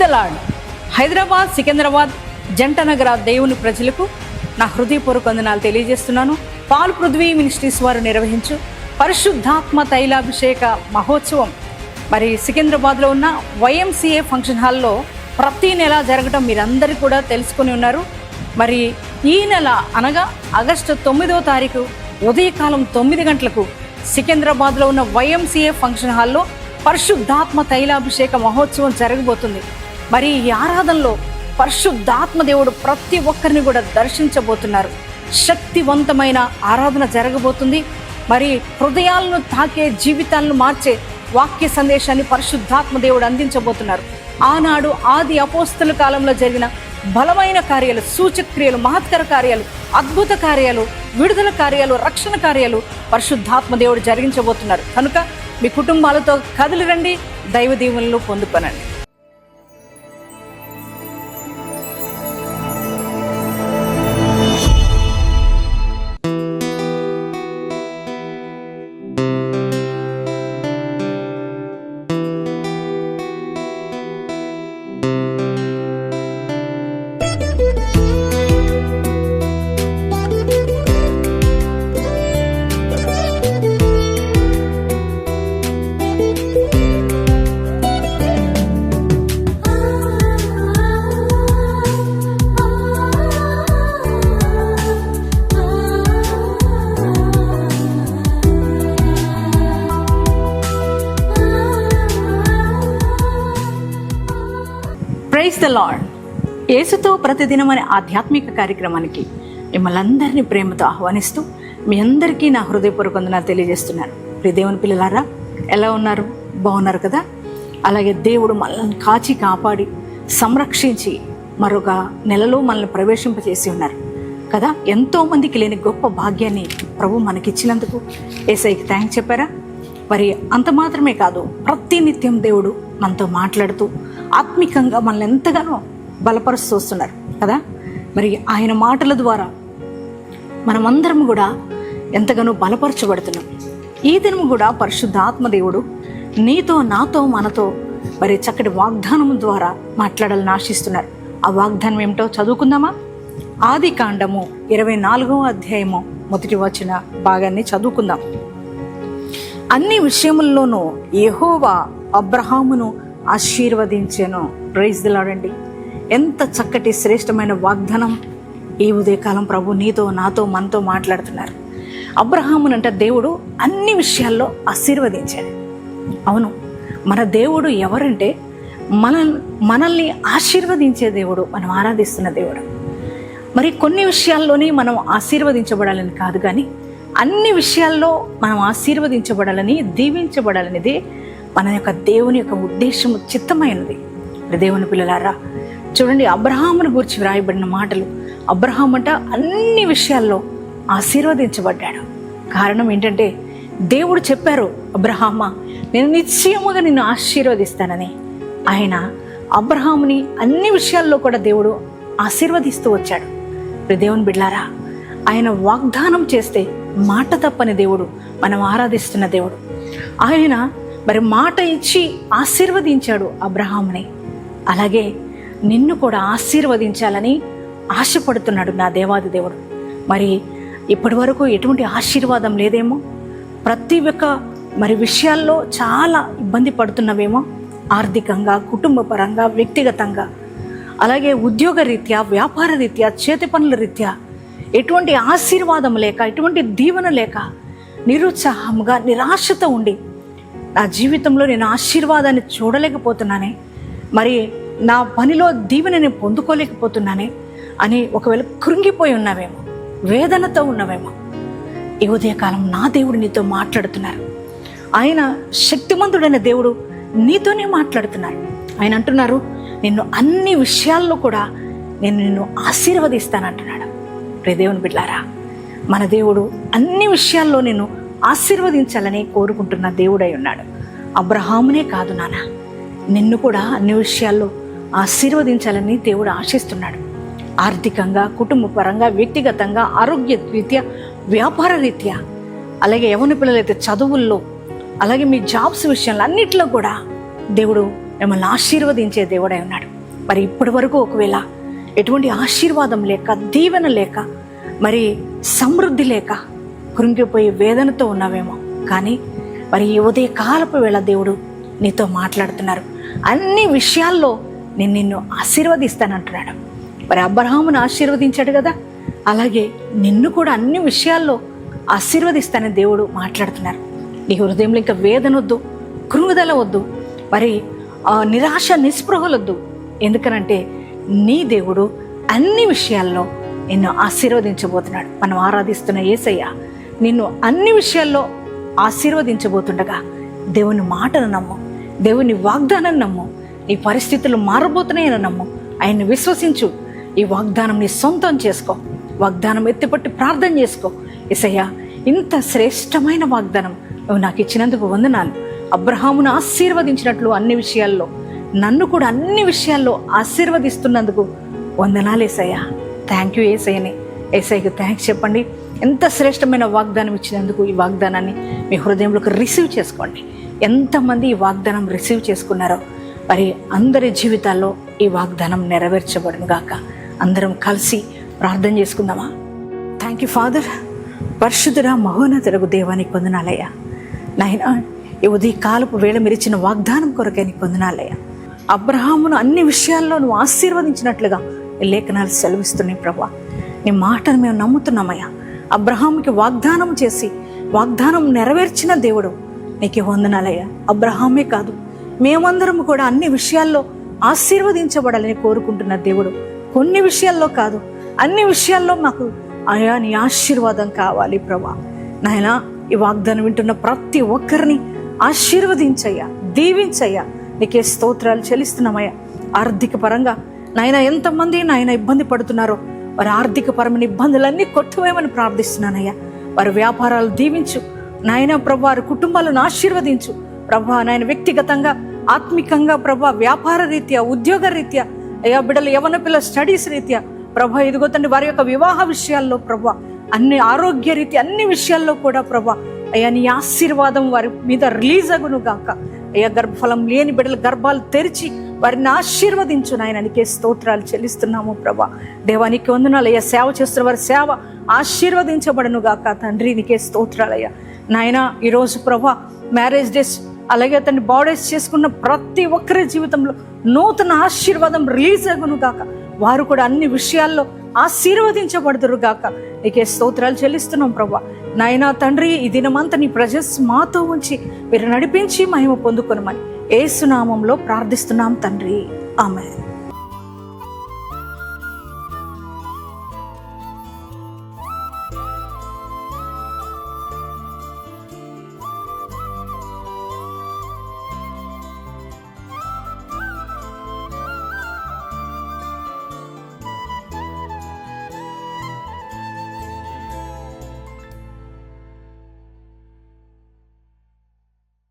The lord Hyderabad Secunderabad జంట నగర దేవుని ప్రజలకు నా హృదయపూర్వక వందనాలు తెలియజేస్తున్నాను. పాల్ పృథ్వీ మినిస్ట్రీస్ వారు నిర్వహించు పరిశుద్ధాత్మ తైలాభిషేక మహోత్సవం. మరి సికింద్రాబాద్లో ఉన్న వైఎంసీఏ ఫంక్షన్ హాల్లో ప్రతి నెల జరగడం మీరందరూ కూడా తెలుసుకొని ఉన్నారు. మరి ఈ నెల అనగా ఆగస్టు తొమ్మిదో తారీఖు ఉదయకాలం తొమ్మిది గంటలకు సికింద్రాబాద్లో ఉన్న వైఎంసీఏ ఫంక్షన్ హాల్లో పరిశుద్ధాత్మ తైలాభిషేక మహోత్సవం జరగబోతుంది. మరి ఈ ఆరాధనలో పరిశుద్ధాత్మ దేవుడు ప్రతి ఒక్కరిని కూడా దర్శించబోతున్నారు. శక్తివంతమైన ఆరాధన జరగబోతుంది. మరి హృదయాలను తాకే జీవితాలను మార్చే వాక్య సందేశాన్ని పరిశుద్ధాత్మ దేవుడు అందించబోతున్నారు. ఆనాడు ఆది అపోస్తుల కాలంలో జరిగిన బలమైన కార్యాలు సూచక్రియలు మహత్కర కార్యాలు అద్భుత కార్యాలు విడుదల కార్యాలు రక్షణ కార్యాలు పరిశుద్ధాత్మ దేవుడు జరిగించబోతున్నారు. కనుక మీ కుటుంబాలతో కదిలి రండి. దైవ దీవులను పొందుకొనండి. ప్రైజ్ ద లార్డ్ యేసుతో ప్రతిదినం అనే ఆధ్యాత్మిక కార్యక్రమానికి మిమ్మల్ని అందరినీ ప్రేమతో ఆహ్వానిస్తూ మీ అందరికీ నా హృదయపూర్వక వందనాలు తెలియజేస్తున్నాను. ప్రియ దేవుని పిల్లలారా ఎలా ఉన్నారు? బాగున్నారు కదా? అలాగే దేవుడు మనల్ని కాచి కాపాడి సంరక్షించి మరొక నెలలో మనల్ని ప్రవేశింపచేసి ఉన్నారు కదా? ఎంతో మందికి లేని గొప్ప భాగ్యాన్ని ప్రభు మనకిచ్చినందుకు ఏసైకి థ్యాంక్స్ చెప్పారా? మరి అంత మాత్రమే కాదు ప్రతినిత్యం దేవుడు మనతో మాట్లాడుతూ ఆత్మికంగా మనల్ని ఎంతగానో బలపరుస్తూ వస్తున్నారు కదా? మరి ఆయన మాటల ద్వారా మనమందరం కూడా ఎంతగానో బలపరచబడుతున్నాం. ఈ దినము కూడా పరిశుద్ధ ఆత్మదేవుడు నీతో నాతో మనతో మరి చక్కటి వాగ్దానం ద్వారా మాట్లాడాలని ఆశిస్తున్నారు. ఆ వాగ్దానం ఏమిటో చదువుకుందామా? ఆది కాండము ఇరవై నాలుగవ అధ్యాయము మొదటి వచ్చిన భాగాన్ని చదువుకుందాం. అన్ని విషయముల్లోనూ యెహోవా అబ్రహామును ఆశీర్వదించాను. ప్రైజ్ దిలాడండి ఎంత చక్కటి శ్రేష్టమైన వాగ్దానం ఈ ఉదయకాలం ప్రభు నీతో నాతో మనతో మాట్లాడుతున్నారు. అబ్రహామునంట దేవుడు అన్ని విషయాల్లో ఆశీర్వదించాడు. అవును మన దేవుడు ఎవరంటే మన మనల్ని ఆశీర్వదించే దేవుడు మనం ఆరాధిస్తున్న దేవుడు. మరి కొన్ని విషయాల్లోనే మనం ఆశీర్వదించబడాలని కాదు కానీ అన్ని విషయాల్లో మనం ఆశీర్వదించబడాలని దీవించబడాలనేది మన యొక్క దేవుని యొక్క ఉద్దేశం చిత్తమైనది. దేవుని పిల్లలారా చూడండి అబ్రహామును గురించి వ్రాయబడిన మాటలు. అబ్రహాం అంట అన్ని విషయాల్లో ఆశీర్వదించబడ్డాడు. కారణం ఏంటంటే దేవుడు చెప్పారు అబ్రహామ నేను నిశ్చయముగా నిన్ను ఆశీర్వదిస్తానని. ఆయన అబ్రహాముని అన్ని విషయాల్లో కూడా దేవుడు ఆశీర్వదిస్తూ వచ్చాడు. దేవుని బిడ్లారా ఆయన వాగ్దానం చేస్తే మాట తప్పని దేవుడు మనం ఆరాధిస్తున్న దేవుడు. ఆయన మరి మాట ఇచ్చి ఆశీర్వదించాడు అబ్రహాంని అలాగే నిన్ను కూడా ఆశీర్వదించాలని ఆశపడుతున్నాడు నా దేవాది దేవుడు. మరి ఇప్పటి వరకు ఎటువంటి ఆశీర్వాదం లేదేమో? ప్రతి ఒక్క మరి విషయాల్లో చాలా ఇబ్బంది పడుతున్నవేమో? ఆర్థికంగా కుటుంబ పరంగా వ్యక్తిగతంగా. అలాగే ఉద్యోగ రీత్యా వ్యాపార రీత్యా చేతి పనుల రీత్యా ఎటువంటి ఆశీర్వాదం లేక ఎటువంటి దీవెన లేక నిరుత్సాహంగా నిరాశతో ఉండి నా జీవితంలో నేను ఆశీర్వాదాన్ని చూడలేకపోతున్నానే మరి నా పనిలో దీవెనని నేను పొందుకోలేకపోతున్నానే అని ఒకవేళ కృంగిపోయి ఉన్నావేమో వేదనతో ఉన్నవేమో ఈ ఉదయకాలం నా దేవుడు నీతో మాట్లాడుతున్నారు. ఆయన శక్తిమంతుడైన దేవుడు నీతోనే మాట్లాడుతున్నారు. ఆయన అంటున్నారు నిన్ను అన్ని విషయాల్లో కూడా నేను నిన్ను ఆశీర్వదిస్తానంటున్నాడు. రే దేవుని బిడ్లారా మన దేవుడు అన్ని విషయాల్లో నేను ఆశీర్వదించాలని కోరుకుంటున్న దేవుడై ఉన్నాడు. అబ్రహామునే కాదు నాన్న నిన్ను కూడా అన్ని విషయాల్లో ఆశీర్వదించాలని దేవుడు ఆశిస్తున్నాడు. ఆర్థికంగా కుటుంబ పరంగా వ్యక్తిగతంగా ఆరోగ్య రీత్యా వ్యాపార రీత్యా అలాగే యవన పిల్లలైతే చదువుల్లో అలాగే మీ జాబ్స్ విషయంలో అన్నిట్లో కూడా దేవుడు మిమ్మల్ని ఆశీర్వదించే దేవుడై ఉన్నాడు. మరి ఇప్పటి వరకు ఒకవేళ ఎటువంటి ఆశీర్వాదం లేక దీవెన లేక మరి సమృద్ధి లేక కృంగిపోయి వేదనతో ఉన్నావేమో. కానీ మరి ఈ ఉదయ కాలపు వేళ దేవుడు నీతో మాట్లాడుతున్నారు. అన్ని విషయాల్లో నేను నిన్ను ఆశీర్వదిస్తానంటున్నాడు. మరి అబ్రహామును ఆశీర్వదించాడు కదా? అలాగే నిన్ను కూడా అన్ని విషయాల్లో ఆశీర్వదిస్తానని దేవుడు మాట్లాడుతున్నారు. నీ హృదయంలో ఇంకా వేదన వద్దు కృంగుదల వద్దు మరి ఆ, నిరాశ నిస్పృహలొద్దు. ఎందుకనంటే నీ దేవుడు అన్ని విషయాల్లో నిన్ను ఆశీర్వదించబోతున్నాడు. మనం ఆరాధిస్తున్న ఏసయ్య నిన్ను అన్ని విషయాల్లో ఆశీర్వదించబోతుండగా. దేవుని మాటను నమ్ము. దేవుని వాగ్దానం నమ్ము. నీ పరిస్థితులు మారబోతున్నాయని నమ్ము. ఆయన్ని విశ్వసించు. ఈ వాగ్దానం నీ సొంతం చేసుకో. వాగ్దానం ఎత్తిపట్టి ప్రార్థన చేసుకో. ఎసయ్యా ఇంత శ్రేష్టమైన వాగ్దానం నువ్వు నాకు ఇచ్చినందుకు వందనాలు. అబ్రహామును ఆశీర్వదించినట్లు అన్ని విషయాల్లో నన్ను కూడా అన్ని విషయాల్లో ఆశీర్వదిస్తున్నందుకు వందనాలు ఏసయ్యా. థ్యాంక్ యూ ఏసయ్యని. ఏసయ్యకి థ్యాంక్స్ చెప్పండి. ఎంత శ్రేష్టమైన వాగ్దానం ఇచ్చినందుకు ఈ వాగ్దానాన్ని మీ హృదయంలోకి రిసీవ్ చేసుకోండి. ఎంతమంది ఈ వాగ్దానం రిసీవ్ చేసుకున్నారో మరి అందరి జీవితాల్లో ఈ వాగ్దానం నెరవేర్చబడును గాక. అందరం కలిసి ప్రార్థన చేసుకుందామా? థ్యాంక్ యూ ఫాదర్ పరిశుద్ధుడా మహోన్నతులకు దేవానికి పొందనాలయ్యా నాయన ఈ ఉదయ కాలపు వేళ మీరు వాగ్దానం కొరకే నీకు పొందనాలయ్యా అబ్రహామును అన్ని విషయాల్లో నువ్వు ఆశీర్వదించినట్లుగా లేఖనాలు సెలవిస్తున్నాయి ప్రభా. నీ మాటను మేము నమ్ముతున్నామయ్యా. అబ్రహాంకి వాగ్దానం చేసి వాగ్దానం నెరవేర్చిన దేవుడు. నీకు వందనాలయ్యా. అబ్రహామే కాదు మేమందరం కూడా అన్ని విషయాల్లో ఆశీర్వదించబడాలని కోరుకుంటున్న దేవుడు. కొన్ని విషయాల్లో కాదు అన్ని విషయాల్లో మాకు అయా నీ ఆశీర్వాదం కావాలి ప్రభా. నాయనా ఈ వాగ్దానం వింటున్న ప్రతి ఒక్కరిని ఆశీర్వదించయ్యా దీవించయ్యా. నీకే స్తోత్రాలు చెల్లిస్తున్నామయ్యా. ఆర్థిక పరంగా నాయన ఎంతమంది నాయన ఇబ్బంది పడుతున్నారో వారి ఆర్థిక పరమైన ఇబ్బందులన్నీ కొట్టువేయమని ప్రార్థిస్తున్నానయ్యా. వారి వ్యాపారాలు దీవించు. నాయన ప్రభు వారి కుటుంబాలను ఆశీర్వదించు. ప్రభా నాయన వ్యక్తిగతంగా ఆత్మికంగా ప్రభా వ్యాపార రీత్యా ఉద్యోగ రీత్యా అయ్యా బిడ్డలు యవన పిల్లల స్టడీస్ రీత్యా ప్రభా ఇదిగో తండ్రి వారి యొక్క వివాహ విషయాల్లో ప్రభా అన్ని ఆరోగ్య రీతి అన్ని విషయాల్లో కూడా ప్రభా అయ్యా నీ ఆశీర్వాదం వారి మీద రిలీజ్ అగును గాక. అయ్యా గర్భఫలం లేని బిడ్డల గర్భాలు తెరిచి వారిని ఆశీర్వదించు నాయన నీకే స్తోత్రాలు చెల్లిస్తున్నాము ప్రభా. దేవానికి వందనాలు అయ్యా. సేవ చేస్తున్న వారి సేవ ఆశీర్వదించబడను గాక. తండ్రి నీకే స్తోత్రాలయ్యా నాయన ఈరోజు ప్రభా మ్యారేజ్ డేస్ అలాగే అతన్ని బాడీస్ చేసుకున్న ప్రతి ఒక్కరి జీవితంలో నూతన ఆశీర్వాదం రిలీజ్ అగును గాక. వారు కూడా అన్ని విషయాల్లో ఆశీర్వదించబడుతురు గాక. నీకే స్తోత్రాలు చెల్లిస్తున్నాం ప్రభా. నాయనా తండ్రి ఈ దినమంతా నీ ప్రజెస్ మాతో ఉంచి మీరు నడిపించి మహిమ పొందుకొనమని ఏసునామంలో ప్రార్థిస్తున్నాం తండ్రి. ఆమె